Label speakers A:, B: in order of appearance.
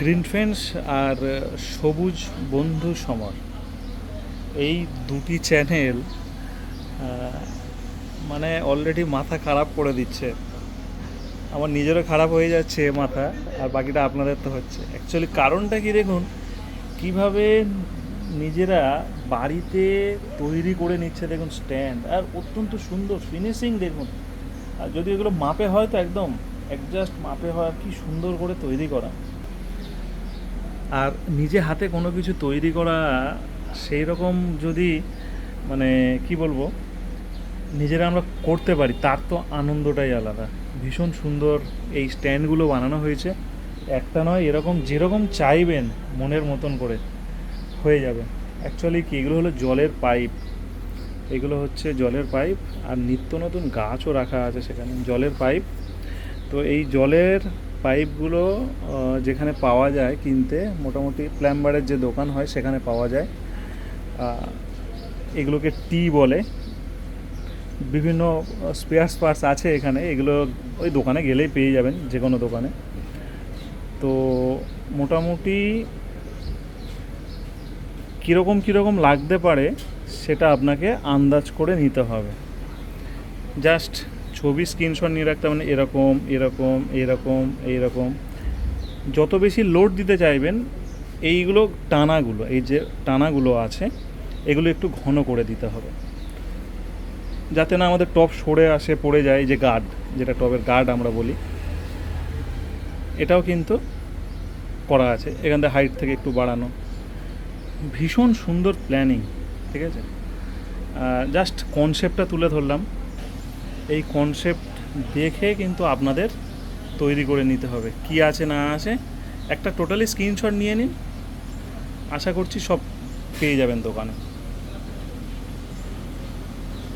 A: Green friends আর সবুজ বন্ধু সমর। এই দুটি চ্যানেল মানে অলরেডি মাথা খারাপ করে দিচ্ছে। আমার নিজেরও খারাপ হয়ে যাচ্ছে মাথা, আর বাকিটা আপনাদের তো হচ্ছে। অ্যাকচুয়ালি কারণটা কি দেখুন, কীভাবে নিজেরা বাড়িতে তৈরি করে নিচ্ছে দেখুন স্ট্যান্ড আর অত্যন্ত সুন্দর ফিনিশিং দেখুন। আর যদি এগুলো মাপে হয় তো একদম অ্যাডজাস্ট মাপে হয় কি সুন্দর করে তৈরি করা। আর নিজে হাতে কোনো কিছু তৈরি করা সেই রকম যদি মানে কি বলব, নিজেরা আমরা করতে পারি, তার তো আনন্দটাই আলাদা। ভীষণ সুন্দর এই স্ট্যান্ডগুলো বানানো হয়েছে। একটা নয়, এরকম যেরকম চাইবেন, মনের মতন করে হয়ে যাবে। অ্যাকচুয়ালি কি, এগুলো হলো জলের পাইপ। এগুলো হচ্ছে জলের পাইপ, আর নিত্য নতুন গাছও রাখা আছে সেখানে, জলের পাইপ। তো এই জলের পাইপগুলো যেখানে পাওয়া যায় কিনতে, মোটামুটি প্ল্যাম্বারের যে দোকান হয় সেখানে পাওয়া যায়। এগুলোকে টি বলে। বিভিন্ন স্পেয়ার স্পার্স আছে এখানে, এগুলো ওই দোকানে গেলেই পেয়ে যাবেন যে কোনো দোকানে। তো মোটামুটি কীরকম কীরকম লাগতে পারে সেটা আপনাকে আন্দাজ করে নিতে হবে। জাস্ট ছবি স্ক্রিনশট নিয়ে রাখতে মানে এরকম এরকম এরকম এইরকম যত বেশি লোড দিতে চাইবেন, এইগুলো টানাগুলো, এই যে টানাগুলো আছে, এগুলো একটু ঘন করে দিতে হবে। যাতে না আমাদের টপ সরে আসে, পড়ে যায় যে গার্ড যেটা টপের গার্ড আমরা বলি। এটাও কিন্তু করা আছে, এখান থেকে হাইট থেকে একটু বাড়ানো। ভীষণ সুন্দর প্ল্যানিং ঠিক আছে? জাস্ট কনসেপ্টটা তুলে ধরলাম। এই কনসেপ্ট দেখে কিন্তু আপনাদের তৈরি করে নিতে হবে। কি আছে না আছে, একটা টোটালি স্ক্রিনশট নিয়ে নিন। আশা করছি সব পেয়ে যাবেন দোকানে।